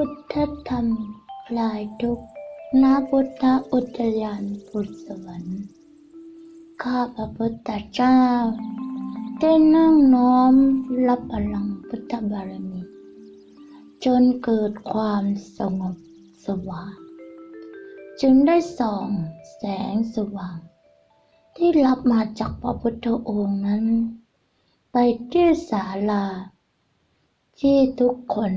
พุทธธร รมคลายทุกข์ณพุทธอุทยานพุทธสวรรค์ ข้าพระพุทธเจ้า ได้นั่งน้อมรับพลังพุทธบารมี จนเกิดความสงบสว่าง จึงได้ส่องแสงสว่าง ที่รับมาจากพระพุทธองค์นั้น ไปที่ศาลา ที่ทุกคน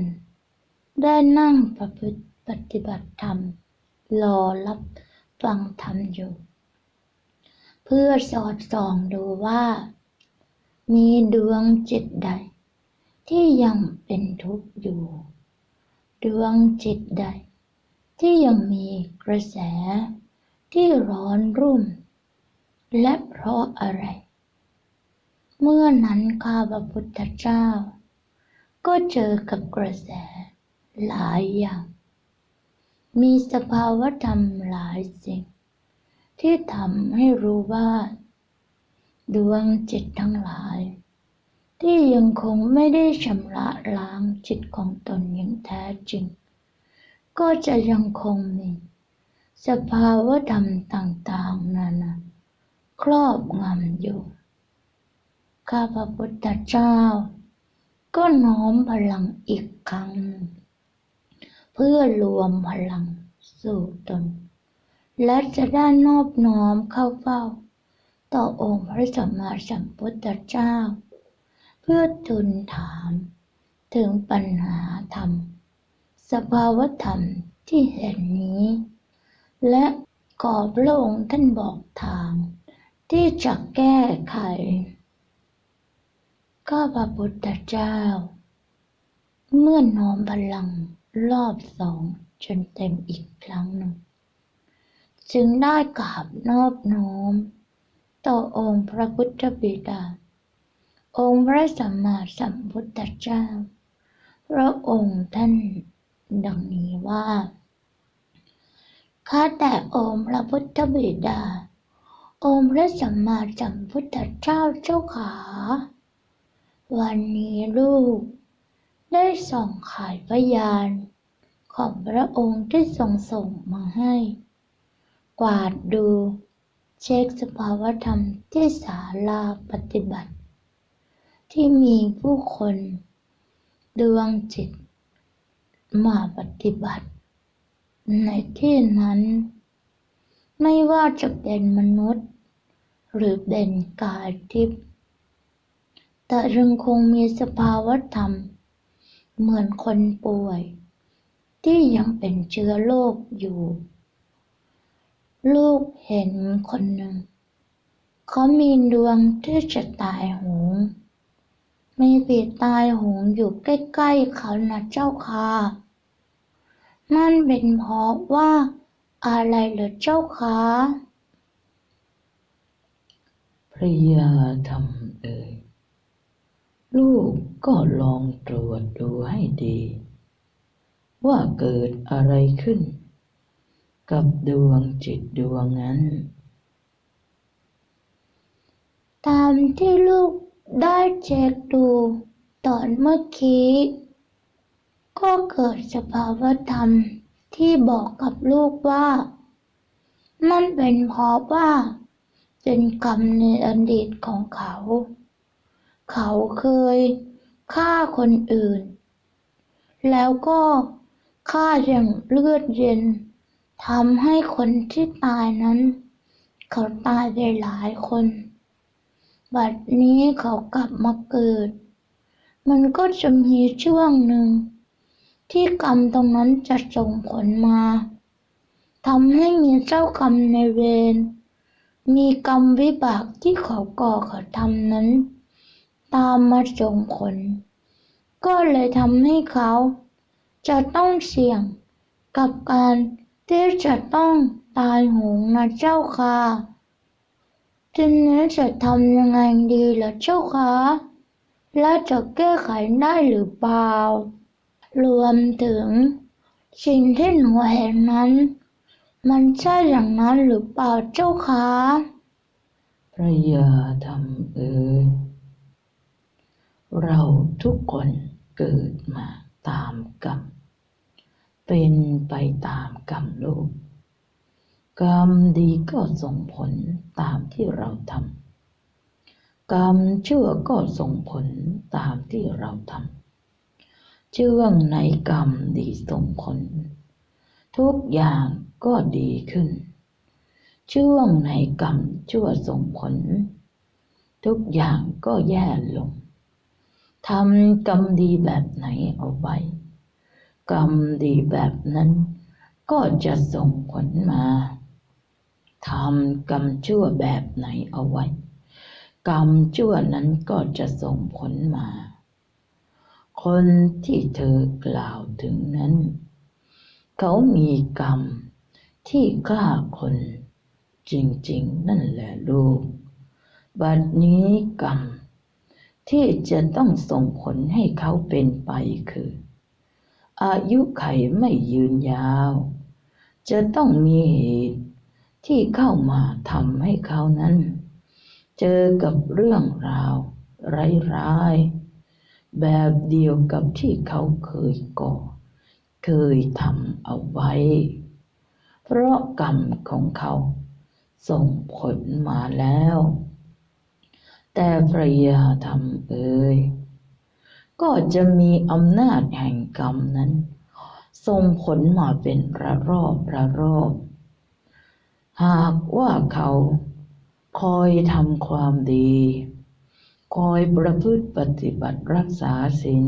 ได้นั่งประพฤติปฏิบัติธรรม รอรับฟังธรรมอยู่ เพื่อสอดส่องดูว่า มีดวงจิตใด ที่ยังเป็นทุกข์อยู่ ดวงจิตใด ที่ยังมีกระแสที่ร้อนรุ่ม และเพราะอะไร เมื่อนั้นข้าพระพุทธเจ้า ก็เจอกับกระแสหลายอย่าง มีสภาวธรรมหลายสิ่ง ที่ทำให้รู้ว่า ดวงจิตทั้งหลาย ที่ยังคงไม่ได้ชำระล้างจิตของตนอย่างแท้จริง ก็จะยังคงมี สภาวธรรมต่างๆนานาครอบงำอยู่ ข้าพระพุทธเจ้า ก็น้อมพลังอีกครั้งหนึ่ง เพื่อรวมพลังสู่ตน และจะได้นอบน้อมเข้าเฝ้า ต่อองค์พระสัมมาสัมพุทธเจ้า เพื่อทูลถามถึงปัญหาธรรม สภาวธรรมที่เห็นนี้ และขอพระองค์ท่านบอกทาง ที่จะแก้ไขข้าพระพุทธเจ้า เมื่อน้อมพลัง รอบสองจนเต็มอีกครั้งหนึ่ง จึงได้กราบนอบน้อม ต่อองค์พระพุทธบิดา องค์พระสัมมาสัมพุทธเจ้า พระองค์ท่านดังนี้ว่าข้าแต่องค์พระพุทธบิดา องค์พระสัมมาสัมพุทธเจ้าเจ้าขา วันนี้ลูก ได้ส่องขายพยานของพระองค์ที่ทรงส่งมาให้ กวาดดู เช็คสภาวธรรมที่ศาลาปฏิบัติ ที่มีผู้คนดวงจิต มาปฏิบัติ ในที่นั้น ไม่ว่าจะเป็นมนุษย์ หรือเป็นกายทิพย์แต่ยังคงมีสภาวธรรม เหมือนคนป่วย ที่ยังเป็นเชื้อโรคอยู่ ลูกเห็นคนหนึ่ง เขามีดวงที่จะตายหงมีปีตายหงอยู่ใกล้ๆเขานะเจ้าค่ะนั่นเป็นเพราะว่าอะไรเหรอเจ้าคะพระยาธรรมเอ่ยลูกก็ลอง ตรวจดูให้ดี ว่าเกิดอะไรขึ้น กับดวงจิตดวงนั้น ตามที่ลูกได้เช็คดูตอนเมื่อกี้ ก็เกิดสภาวธรรมที่บอกกับลูกว่า มันเป็นเพราะว่า เป็นกรรมในอดีตของเขา เขาเคย ฆ่าคนอื่น แล้วก็ฆ่าอย่างเลือดเย็นทำให้คนที่ตายนั้น เขาตายไปหลายคน บัดนี้เขากลับมาเกิด มันก็จะมีช่วงหนึ่ง ที่กรรมตรงนั้นจะส่งผลมาทำให้มีเจ้ากรรมในเวรมีกรรมวิบากที่เขาก่อเขาทำนั้น ตามมาส่งผล ก็เลยทำให้เขา จะต้องเสี่ยงกับการที่จะต้องตายโหงนะเจ้าค่ะทีนี้จะทำยังไงดีล่ะเจ้าคะและจะแก้ไขได้หรือเปล่า รวมถึง สิ่งที่หนูเห็นนั้น มันใช่อย่างนั้นหรือเปล่าเจ้าคะพระยาธรรมเอ๋ย เราทุกคนเกิดมาตามกรรม เป็นไปตามกรรมโลก กรรมดีก็ส่งผลตามที่เราทำ กรรมชั่วก็ส่งผลตามที่เราทำช่วงในกรรมดีส่งผล ทุกอย่างก็ดีขึ้นช่วงในกรรมชั่วส่งผล ทุกอย่างก็แย่ลง ทำกรรมดีแบบไหนเอาไว้ กรรมดีแบบนั้น ก็จะส่งผลมาทำกรรมชั่วแบบไหนเอาไว้ กรรมชั่วนั้นก็จะส่งผลมา คนที่เธอกล่าวถึงนั้น เขามีกรรมที่ฆ่าคน จริง ๆ นั่นแหละลูก บัดนี้กรรม ที่จะต้องส่งผลให้เขาเป็นไปคือ อายุไขไม่ยืนยาว จะต้องมีเหตุที่เข้ามาทำให้เขานั้น เจอกับเรื่องราวร้ายๆแบบเดียวกับที่เขาเคยก่อ เคยทำเอาไว้ เพราะกรรมของเขาส่งผลมาแล้ว แต่พระยาธรรมเอ่ยก็จะมีอำนาจแห่งกรรมนั้น ส่งผลมาเป็นระรอบระรอบ หากว่าเขาคอยทำความดี คอยประพฤติปฏิบัติรักษาศีล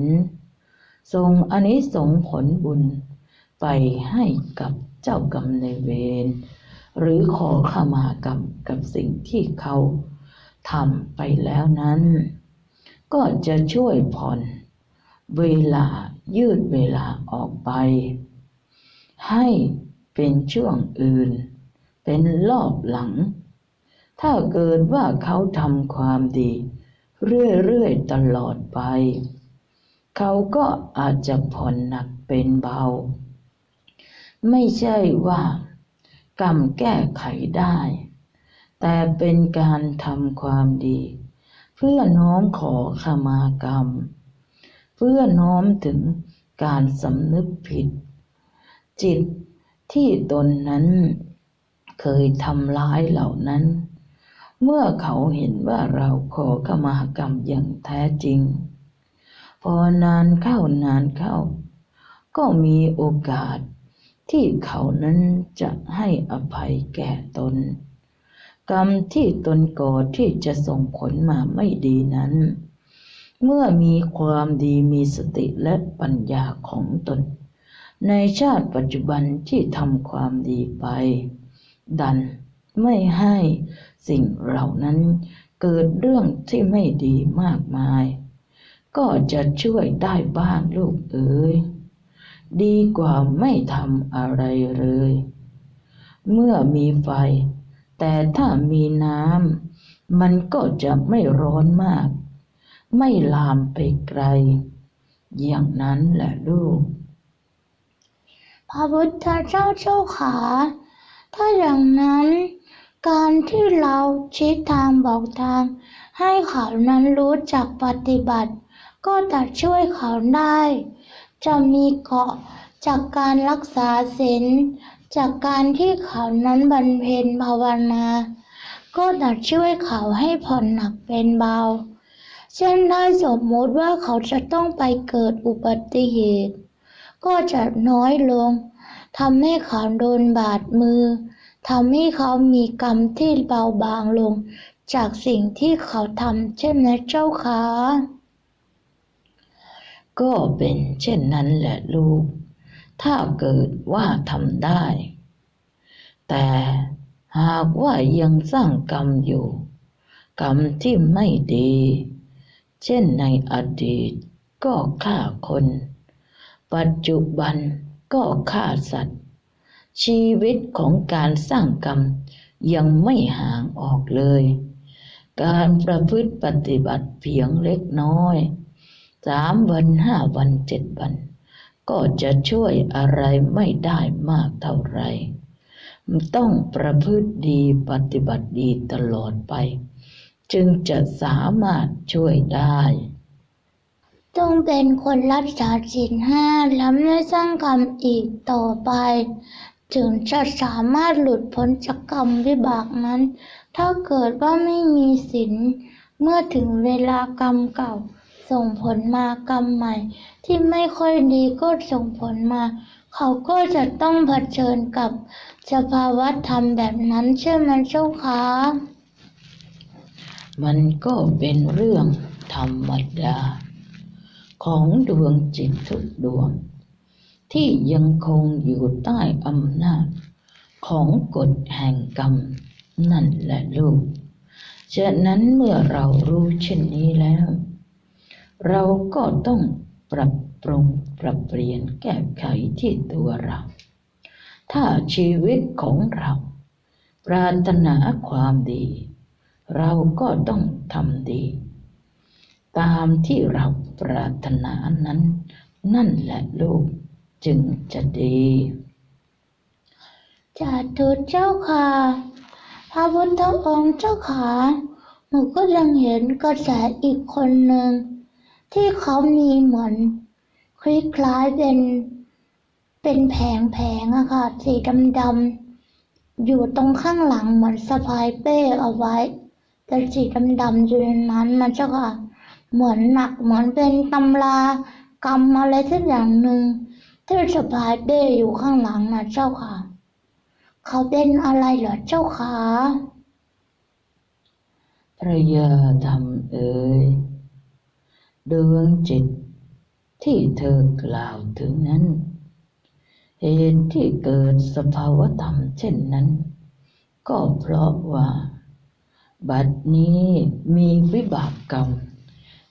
ส่งอานิสงส์ผลบุญไปให้กับเจ้ากรรมในเวรหรือขอขมากรรมกับสิ่งที่เขา ทำไปแล้วนั้น ก็จะช่วยผ่อนเวลายืดเวลาออกไป ให้เป็นช่วงอื่น เป็นรอบหลัง ถ้าเกิดว่าเขาทำความดี เรื่อยๆตลอดไป เขาก็อาจจะผ่อนหนักเป็นเบา ไม่ใช่ว่ากรรมแก้ไขได้ แต่เป็นการทำความดี เพื่อน้อมขอขมากรรม เพื่อน้อมถึงการสำนึกผิด จิตที่ตนนั้นเคยทำร้ายเหล่านั้น เมื่อเขาเห็นว่าเราขอขมากรรมอย่างแท้จริง พอนานเข้านานเข้า ก็มีโอกาสที่เขานั้นจะให้อภัยแก่ตน กรรมที่ตนก่อที่จะส่งผลมาไม่ดีนั้น เมื่อมีความดีมีสติและปัญญาของตน ในชาติปัจจุบันที่ทำความดีไป ดันไม่ให้สิ่งเหล่านั้นเกิดเรื่องที่ไม่ดีมากมาย ก็จะช่วยได้บ้างลูกเอ๋ยดีกว่าไม่ทำอะไรเลย เมื่อมีไฟ แต่ถ้ามีน้ำมันก็จะไม่ร้อนมาก ไม่ลามไปไกล อย่างนั้นแหละลูก พระพุทธเจ้าเจ้าขา ถ้าอย่างนั้นการที่เราชี้ทางบอกทาง ให้เขานั้นรู้จักปฏิบัติ ก็จะช่วยเขาได้ จะมีเกาะ จากการรักษาศีลจากการที่เขานั้นบำเพ็ญภาวนา ก็จะช่วยเขาให้ผ่อนหนักเป็นเบา เช่นถ้าสมมติว่าเขาจะต้องไปเกิดอุบัติเหตุ ก็จะน้อยลงทำให้เขาโดนบาดมือทำให้เขามีกรรมที่เบาบางลง จากสิ่งที่เขาทำเช่นนะเจ้าคะก็เป็นเช่นนั้นแหละลูก ถ้าเกิดว่าทำได้ แต่หากว่ายังสร้างกรรมอยู่ กรรมที่ไม่ดี เช่นในอดีตก็ฆ่าคน ปัจจุบันก็ฆ่าสัตว์ ชีวิตของการสร้างกรรมยังไม่ห่างออกเลย การประพฤติปฏิบัติเพียงเล็กน้อยสามวันห้าวันเจ็ดวัน ก็จะช่วยอะไรไม่ได้มากเท่าไหรต้องประพฤติดีปฏิบัติดีตลอดไป จึงจะสามารถช่วยได้ต้องเป็นคนรักษาศีลห้าและไม่สร้างกรรมอีกต่อไป ถึงจะสามารถหลุดพ้นจากกรรมวิบากนั้น ถ้าเกิดว่าไม่มีศีลเมื่อถึงเวลากรรมเก่า ส่งผลมากรรมใหม่ ที่ไม่ค่อยดีก็ส่งผลมา เขาก็จะต้องเผชิญกับสภาวะธรรมแบบนั้นใช่ไหมเจ้าคะมันก็เป็นเรื่องธรรมดา ของดวงจิตทุกดวง ที่ยังคงอยู่ใต้อำนาจ ของกฎแห่งกรรม นั่นแหละลูกฉะนั้นเมื่อเรารู้เช่นนี้แล้ว เราก็ต้องปรับปรุงปรับเปลี่ยนแก้ไขที่ตัวเรา ถ้าชีวิตของเรา ปรารถนาความดี เราก็ต้องทำดี ตามที่เราปรารถนานั้น นั่นแหละลูกจึงจะดีจาตุเจ้าค่ะพระพุทธองค์เจ้าค่ะหนูก็ยังเห็นกระแสอีกคนหนึ่ง ที่เขามีเหมือนคล้ายๆเป็น เป็นแผงแผงอะค่ะ สีดำๆอยู่ตรงข้างหลังเหมือนสะพายเป้เอาไว้ แต่สีดำๆอยู่ในนั้นนะเจ้าค่ะ เหมือนหนักเหมือนเป็นตำรากรรมอะไรสักอย่างหนึ่งที่สะพายเป้อยู่ข้างหลังนะเจ้าค่ะ เขาเป็นอะไรเหรอเจ้าค่ะพระยาธรรมเอ๋ย ดวงจิต ที่เธอกล่าวถึงนั้น เหตุที่เกิดสภาวธรรมเช่นนั้น ก็เพราะว่า บัดนี้มีวิบากกรรม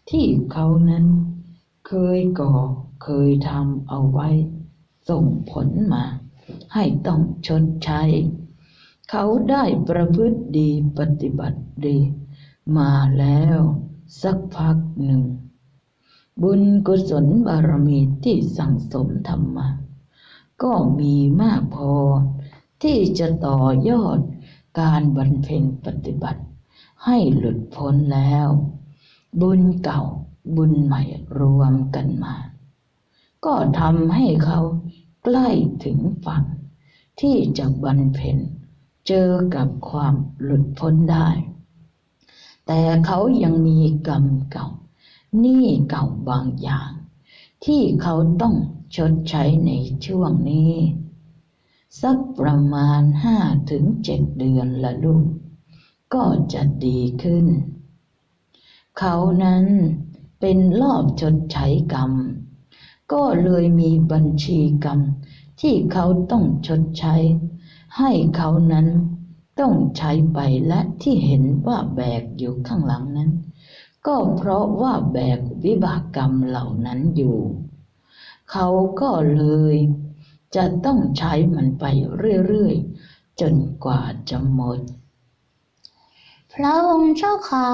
ที่เขานั้นเคยก่อเคยทำเอาไว้ ส่งผลมา ให้ต้องชดใช้ เขาได้ประพฤติดีปฏิบัติดี มาแล้วสักพักหนึ่ง บุญกุศลบารมีที่สั่งสมทำมา ก็มีมากพอ ที่จะต่อยอดการบรรเพ็ญปฏิบัติ ให้หลุดพ้นแล้ว บุญเก่าบุญใหม่รวมกันมา ก็ทำให้เขาใกล้ถึงฝั่ง ที่จะบรรเพ็ญเจอกับความหลุดพ้นได้ แต่เขายังมีกรรมเก่า หนี้เก่าบางอย่าง ที่เขาต้องชดใช้ในช่วงนี้ สักประมาณห้าถึงเจ็ดเดือนละลูก ก็จะดีขึ้น เขานั้นเป็นรอบชดใช้กรรม ก็เลยมีบัญชีกรรมที่เขาต้องชดใช้ ให้เขานั้นต้องใช้ไปและที่เห็นว่าแบกอยู่ข้างหลังนั้น ก็เพราะว่าแบกวิบากกรรมเหล่านั้นอยู่ เขาก็เลยจะต้องใช้มันไปเรื่อยๆ จนกว่าจะหมด พระองค์เจ้าคะ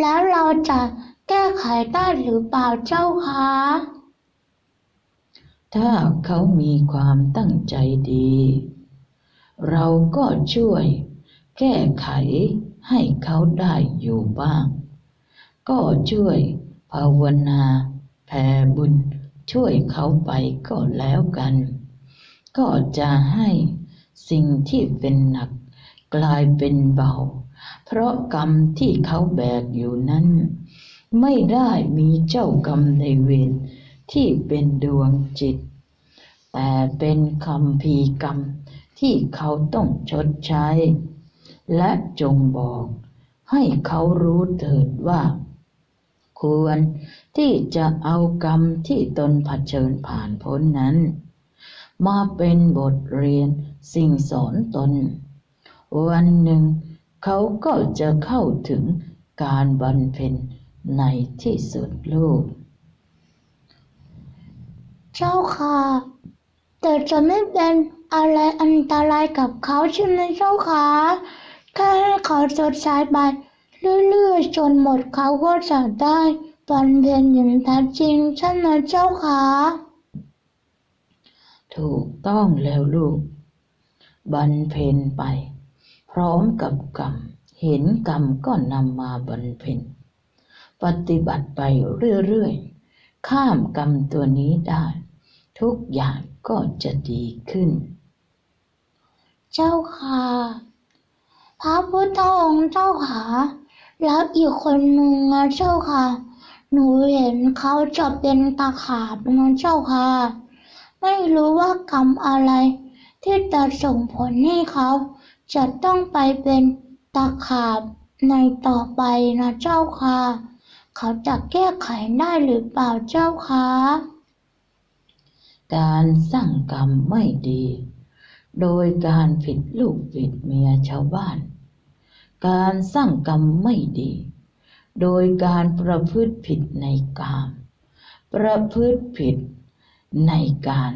แล้วเราจะแก้ไขได้หรือเปล่าเจ้าคะถ้าเขามีความตั้งใจดี เราก็ช่วยแก้ไขให้เขาได้อยู่บ้าง ก็ช่วยภาวนาแผ่บุญช่วยเขาไปก็แล้วกัน ก็จะให้สิ่งที่เป็นหนักกลายเป็นเบา เพราะกรรมที่เขาแบกอยู่นั้น ไม่ได้มีเจ้ากรรมในเวรที่เป็นดวงจิต แต่เป็นคำพีกรรมที่เขาต้องชดใช้ และจงบอกให้เขารู้เถิดว่า ควร ที่จะเอากรรมที่ตนเผชิญผ่านพ้นนั้น มาเป็นบทเรียนสิ่งสอนตน วันหนึ่ง เขาก็จะเข้าถึงการบรรเพ็ญในที่สุดลูก เจ้าค่ะ แต่จะไม่เป็นอะไรอันตรายกับเขาใช่ไหมเจ้าคะแค่ให้เขาสดใสไป เรื่อยๆจนหมดเขาก็จะได้บำเพ็ญอย่างแท้จริงใช่ไหมเจ้าคะถูกต้องแล้วลูกบรรเพนไป พร้อมกับกรรม เห็นกรรมก็นำมาบรรเพนปฏิบัติไปเรื่อยๆ ข้ามกรรมตัวนี้ได้ ทุกอย่างก็จะดีขึ้น เจ้าค่ะ พระพุทธองค์เจ้าค่ะ แล้วอีกคนหนึ่งอะเจ้าค่ะ หนูเห็นเขาจะเป็นตาขาบนะเจ้าค่ะ ไม่รู้ว่ากรรมอะไร ที่จะส่งผลให้เขาจะต้องไปเป็นตาขาบในต่อไปนะเจ้าค่ะ เขาจะแก้ไขได้หรือเปล่าเจ้าค่ะการสร้างกรรมไม่ดี โดยการผิดลูกผิดเมียชาวบ้าน การสร้างกรรมไม่ดี โดยการประพฤติผิดในกาม ประพฤติผิดในการ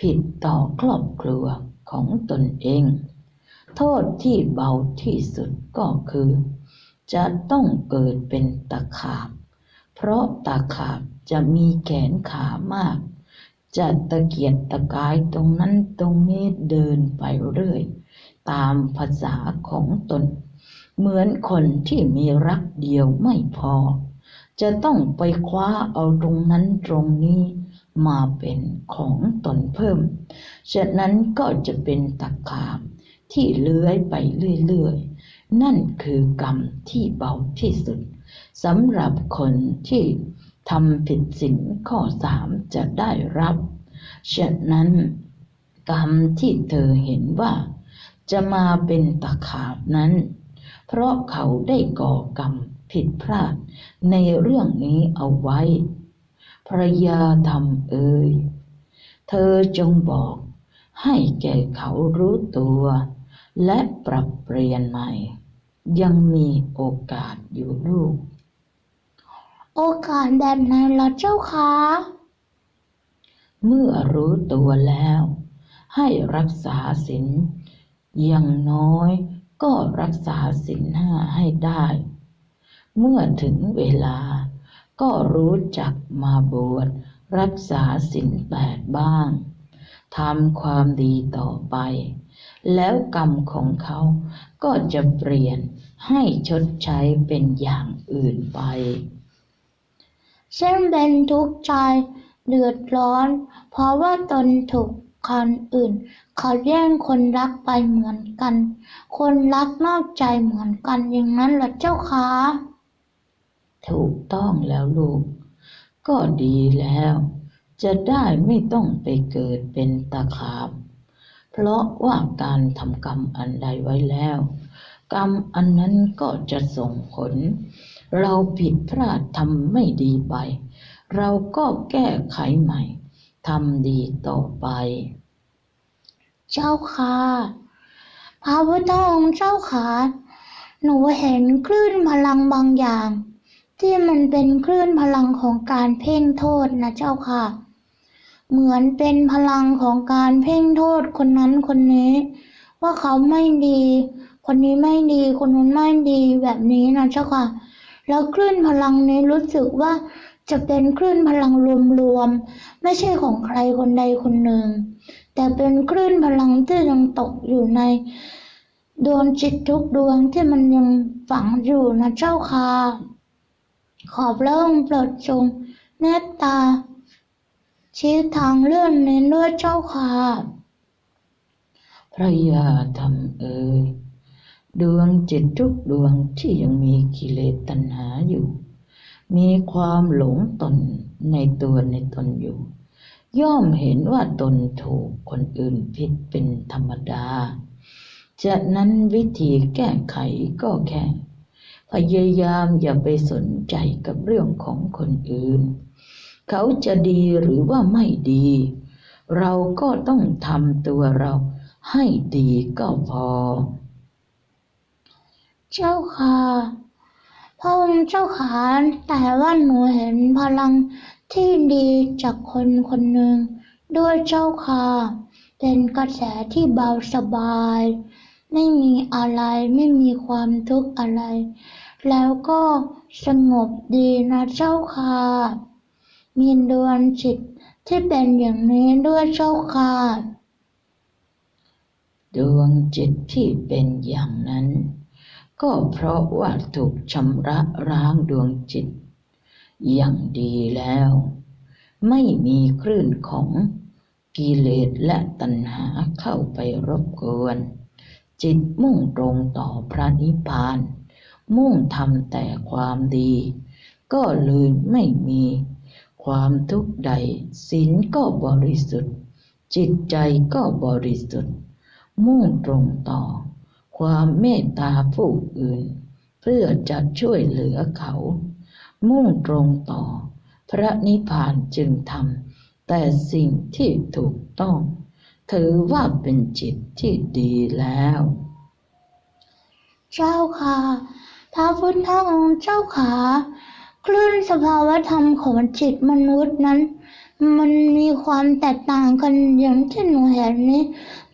ผิดต่อครอบครัวของตนเอง โทษที่เบาที่สุดก็คือ จะต้องเกิดเป็นตะขาบ เพราะตะขาบจะมีแขนขามาก จะตะเกียกตะกายตรงนั้นตรงนี้เดินไปเรื่อย ตามภาษาของตน เหมือนคนที่มีรักเดียวไม่พอ จะต้องไปคว้าเอาตรงนั้นตรงนี้มาเป็นของตนเพิ่ม ฉะนั้นก็จะเป็นตะขาบที่เลื้อยไปเรื่อยๆ นั่นคือกรรมที่เบาที่สุดสำหรับคนที่ทำผิดศีลข้อสามจะได้รับ ฉะนั้นกรรมที่เธอเห็นว่า จะมาเป็นตะขาบนั้น เพราะเขาได้ก่อกรรมผิดพลาดในเรื่องนี้เอาไว้ภรยาธรรมเอ่ย เธอจงบอกให้แก่เขารู้ตัว และปรับเปลี่ยนใหม่ ยังมีโอกาสอยู่ลูก โอกาสแบบไหนล่ะเจ้าคะเมื่อรู้ตัวแล้ว ให้รักษาศีลอย่างน้อย ก็รักษาศีลห้าให้ได้ เมื่อถึงเวลา ก็รู้จักมาบวชรักษาศีลแปดบ้างทำความดีต่อไป แล้วกรรมของเขาก็จะเปลี่ยนให้ชดใช้เป็นอย่างอื่นไปเช่นเป็นทุกข์ใจเดือดร้อน เพราะว่าตนถูก คนอื่น เขาแย่งคนรักไปเหมือนกัน คนรักนอกใจเหมือนกันอย่างนั้นเหรอเจ้าคะถูกต้องแล้วลูก ก็ดีแล้ว จะได้ไม่ต้องไปเกิดเป็นตาขาบ เพราะว่าการทำกรรมอันใดไว้แล้ว กรรมอันนั้นก็จะส่งผล เราผิดพลาดทำไม่ดีไป เราก็แก้ไขใหม่ ทำดีต่อไป เจ้าค่ะพระพุทธองค์เจ้าค่ะหนูเห็นคลื่นพลังบางอย่าง ที่มันเป็นคลื่นพลังของการเพ่งโทษนะเจ้าค่ะ เหมือนเป็นพลังของการเพ่งโทษคนนั้นคนนี้ ว่าเขาไม่ดี คนนี้ไม่ดี คนนู้นไม่ดีแบบนี้นะเจ้าค่ะ แล้วคลื่นพลังนี้รู้สึกว่า จะเป็นคลื่นพลังรวมๆ ไม่ใช่ของใครคนใดคนหนึ่ง แต่เป็นคลื่นพลังที่ยังตกอยู่ใน ดวงจิตทุกดวงที่มันยังฝังอยู่นะเจ้าค่ะ ขอบพระองโปรดจงเมตตา ชี้ทางเลื่อนในเลือดเจ้าค่ะ พระยาธรรมเอ่ยดวงจิตทุกดวงที่ยังมีกิเลสตัณหาอยู่ มีความหลงตนในตัวในตนอยู่ ย่อมเห็นว่าตนถูกคนอื่นผิดเป็นธรรมดาจากนั้นวิธีแก้ไขก็แค่พยายามอย่าไปสนใจกับเรื่องของคนอื่น เขาจะดีหรือว่าไม่ดี เราก็ต้องทำตัวเราให้ดีก็พอ เจ้าค่ะ ระองค์เจ้าค่ะแต่ว่าหนูเห็นพลังที่ดีจากคนคนหนึ่ง ด้วยเจ้าค่ะ เป็นกระแสที่เบาสบาย ไม่มีอะไรไม่มีความทุกข์อะไร แล้วก็สงบดีนะเจ้าค่ะมีดวงจิตที่เป็นอย่างนี้ด้วยเจ้าค่ะ ดวงจิตที่เป็นอย่างนั้น ก็เพราะว่าถูกชำระล้างดวงจิต อย่างดีแล้ว ไม่มีคลื่นของกิเลสและตัณหาเข้าไปรบกวน จิตมุ่งตรงต่อพระนิพพาน มุ่งทำแต่ความดี ก็เลยไม่มีความทุกข์ใดศีลก็บริสุทธิ์ จิตใจก็บริสุทธิ์ มุ่งตรงต่อ ความเมตตาผู้อื่น เพื่อจะช่วยเหลือเขา มุ่งตรงต่อ พระนิพพานจึงทำแต่สิ่งที่ถูกต้อง ถือว่าเป็นจิตที่ดีแล้ว เจ้าค่ะพระพุทธองค์เจ้าค่ะคลื่นสภาวธรรมของจิตมนุษย์นั้น มันมีความแตกต่างกันอย่างที่หนูเห็นนี้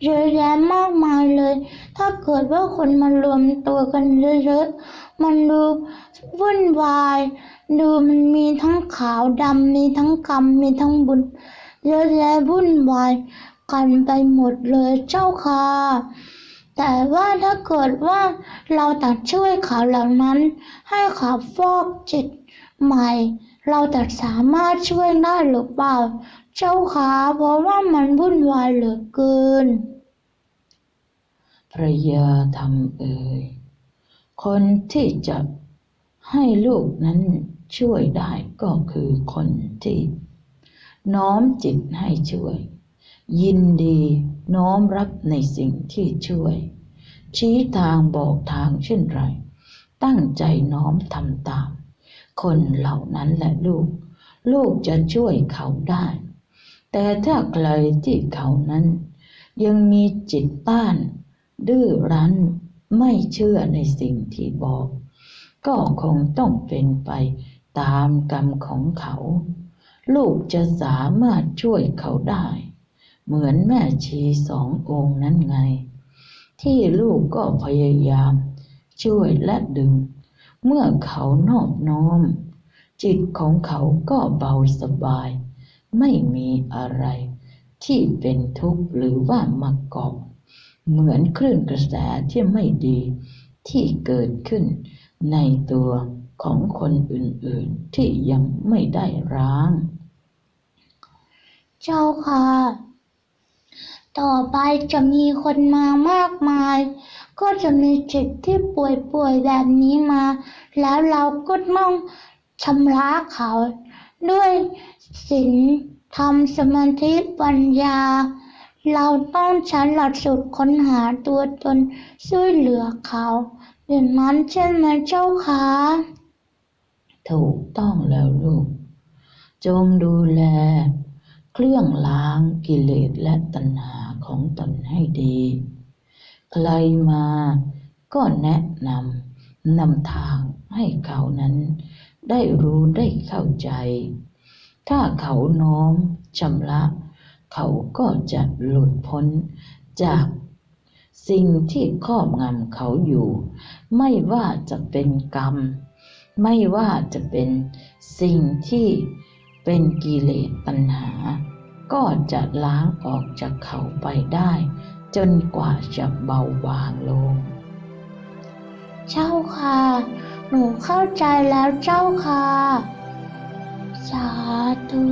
เยอะแยะมากมายเลย ถ้าเกิดว่าคนมารวมตัวกันเยอะๆ มันดูวุ่นวาย ดูมันมีทั้งขาวดำมีทั้งกรรมมีทั้งบุญ เยอะแยะวุ่นวายกันไปหมดเลยเจ้าค่ะแต่ว่าถ้าเกิดว่าเราตัดช่วยเขาเหล่านั้น ให้เขาฟอกจิตใหม่ เราจะสามารถช่วยได้หรือเปล่า เจ้าคะเพราะว่ามันวุ่นวายเหลือเกิน พระยาธรรมเอ่ย คนที่จะให้ลูกนั้นช่วยได้ก็คือคนที่ น้อมจิตให้ช่วย ยินดีน้อมรับในสิ่งที่ช่วย ชี้ทางบอกทางเช่นไร ตั้งใจน้อมทำตาม คนเหล่านั้นแหละลูก ลูกจะช่วยเขาได้ แต่ถ้าใครที่เขานั้น ยังมีจิตต้าน ดื้อรั้นไม่เชื่อในสิ่งที่บอก ก็คงต้องเป็นไปตามกรรมของเขา ลูกจะสามารถช่วยเขาได้ เหมือนแม่ชีสององค์นั้นไง ที่ลูกก็พยายามช่วยและดึง เมื่อเขานอบน้อม จิตของเขาก็เบาสบาย ไม่มีอะไร ที่เป็นทุกข์หรือว่ามาเกาะเหมือนคลื่นกระแสที่ไม่ดีที่เกิดขึ้นในตัวของคนอื่นๆที่ยังไม่ได้ร้าง เจ้าค่ะ ต่อไปจะมีคนมามากมาย ก็จะมีจิตที่ป่วยๆแบบนี้มา แล้วเราก็ต้องชำระเขา ด้วยศีลธรรมสมาธิปัญญา เราต้องใช้หลักสูตรค้นหาตัวตนช่วยเหลือเขาอย่างนั้นใช่ไหมเจ้าค่ะถูกต้องแล้วลูก จงดูแล เครื่องล้างกิเลสและตัณหาของตนให้ดี ใครมา ก็แนะนำนำทางให้เขานั้น ได้รู้ได้เข้าใจ ถ้าเขาน้อมชำระ เขาก็จะหลุดพ้นจากสิ่งที่ครอบงำเขาอยู่ ไม่ว่าจะเป็นกรรม ไม่ว่าจะเป็นสิ่งที่เป็นกิเลสตัณหา ก็จะล้างออกจากเขาไปได้ จนกว่าจะเบาบางลง เจ้าค่ะ หนูเข้าใจแล้วเจ้าค่ะ สาธุ